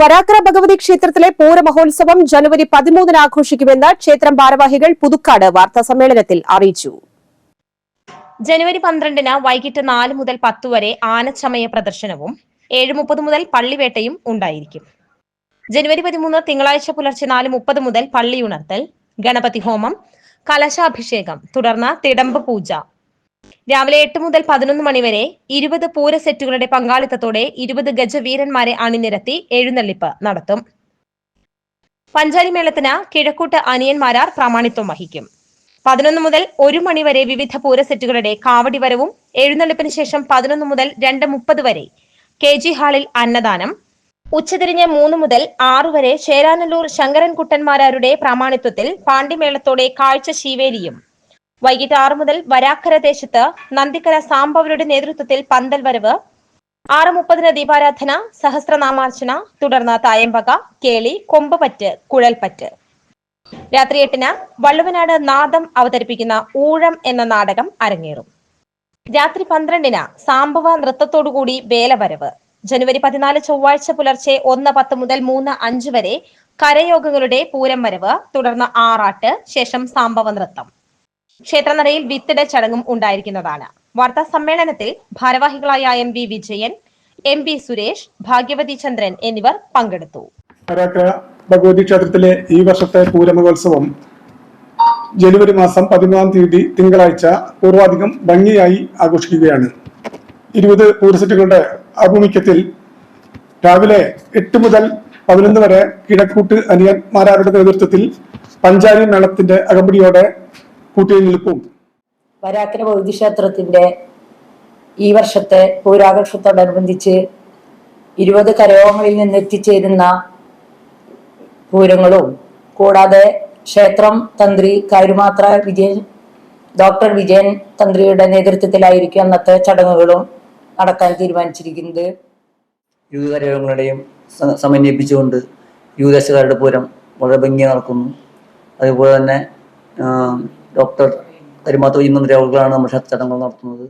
വരാക്കര ഭഗവതി ക്ഷേത്രത്തിലെ പൂരമഹോത്സവം ജനുവരി പതിമൂന്നിന് ആഘോഷിക്കുമെന്ന് ക്ഷേത്രം ഭാരവാഹികൾ പുതുക്കാട് വാർത്താ സമ്മേളനത്തിൽ അറിയിച്ചു. ജനുവരി പന്ത്രണ്ടിന് വൈകിട്ട് നാല് മുതൽ പത്ത് വരെ ആനച്ചമയ പ്രദർശനവും ഏഴ് മുപ്പത് മുതൽ പള്ളിവേട്ടയും ഉണ്ടായിരിക്കും. ജനുവരി പതിമൂന്ന് തിങ്കളാഴ്ച പുലർച്ചെ നാല് മുപ്പത് മുതൽ പള്ളിയുണർത്തൽ ഗണപതി ഹോമം കലശാഭിഷേകം തുടർന്ന് തിടമ്പ് പൂജ രാവിലെ എട്ട് മുതൽ പതിനൊന്ന് മണിവരെ ഇരുപത് പൂര സെറ്റുകളുടെ പങ്കാളിത്തത്തോടെ ഇരുപത് ഗജവീരന്മാരെ അണിനിരത്തി എഴുന്നള്ളിപ്പ് നടത്തും. പഞ്ചാരി മേളത്തിന് കിഴക്കൂട്ട് അനിയന്മാരാർ പ്രാമാണിത്വം വഹിക്കും. പതിനൊന്ന് മുതൽ ഒരു മണിവരെ വിവിധ പൂരസെറ്റുകളുടെ കാവടി വരവും എഴുന്നള്ളിപ്പിന് ശേഷം പതിനൊന്ന് മുതൽ രണ്ട് മുപ്പത് വരെ കെ ജി ഹാളിൽ അന്നദാനം. ഉച്ചതിരിഞ്ഞ് മൂന്ന് മുതൽ ആറു വരെ ചേരാനല്ലൂർ ശങ്കരൻകുട്ടന്മാരാരുടെ പ്രാമാണിത്വത്തിൽ പാണ്ടിമേളത്തോടെ കാഴ്ച ശീവേലിയും. വൈകിട്ട് ആറു മുതൽ വരാക്കര ദേശത്ത് നന്ദിക്കര സാംബവരുടെ നേതൃത്വത്തിൽ പന്തൽ വരവ്. ആറ് മുപ്പതിന് ദീപാരാധന സഹസ്രനാമാർച്ചന തുടർന്ന് തായമ്പക കേളി കൊമ്പപറ്റ് കുഴൽപ്പറ്റ് രാത്രി എട്ടിന് വള്ളുവനാട് നാദം അവതരിപ്പിക്കുന്ന ഊഴം എന്ന നാടകം അരങ്ങേറും. രാത്രി പന്ത്രണ്ടിന് സാംബവ നൃത്തത്തോടുകൂടി വേലവരവ്. ജനുവരി പതിനാല് ചൊവ്വാഴ്ച പുലർച്ചെ ഒന്ന് പത്ത് മുതൽ മൂന്ന് അഞ്ച് വരെ കരയോഗങ്ങളുടെ പൂരം വരവ് തുടർന്ന് ആറാട്ട് ശേഷം സാംബവ നൃത്തം. ക്ഷേത്രനടയിൽ വിത്തിട ചടങ്ങും ഉണ്ടായിരിക്കുന്നതാണ്. വാർത്താ സമ്മേളനത്തിൽ ഭാരവാഹികളായ M V Vijayan M P Suresh Bhagyavathi Chandran എന്നിവർ പങ്കെടുത്തു. ഭഗവതി ക്ഷേത്രത്തിലെ ഈ വർഷത്തെ പൂരമഹോത്സവം ജനുവരി മാസം പതിമൂന്നാം തീയതി തിങ്കളാഴ്ച പൂർവാധികം ഭംഗിയായി ആഘോഷിക്കുകയാണ്. ഇരുപത് പൂരസെറ്റുകളുടെ ആഭിമുഖ്യത്തിൽ രാവിലെ എട്ട് മുതൽ പതിനൊന്ന് വരെ കിഴക്കൂട്ട് അനിയന്മാരാരുടെ നേതൃത്വത്തിൽ പഞ്ചാരി മേളത്തിന്റെ അകമ്പടിയോടെ കൂട്ടിയെഴുന്നേൽപ്പും വരാക്കര ഭൗതി ക്ഷേത്രത്തിന്റെ ഈ വർഷത്തെ പൂരാഘോഷത്തോടനുബന്ധിച്ച് ഇരുപത് കരയോഗങ്ങളിൽ നിന്ന് എത്തിച്ചേരുന്ന പൂരങ്ങളും കൂടാതെ ക്ഷേത്രം തന്ത്രി കാര്യമാത്ര വിജയൻ ഡോക്ടർ വിജയൻ തന്ത്രിയുടെ നേതൃത്വത്തിലായിരിക്കും അന്നത്തെ ചടങ്ങുകളും നടക്കാൻ തീരുമാനിച്ചിരിക്കുന്നത്. യൂത കരയോഗങ്ങളുടെയും സമന്വയിപ്പിച്ചുകൊണ്ട് യൂതശകാരുടെ പൂരം വളരെ ഭംഗിയായി നടക്കുന്നു. അതുപോലെ തന്നെ ഡോക്ടർ കരുമാത്ത ചെയ്യുന്ന രോഗികളാണ് നമ്മൾ ചടങ്ങുകൾ നടത്തുന്നത്.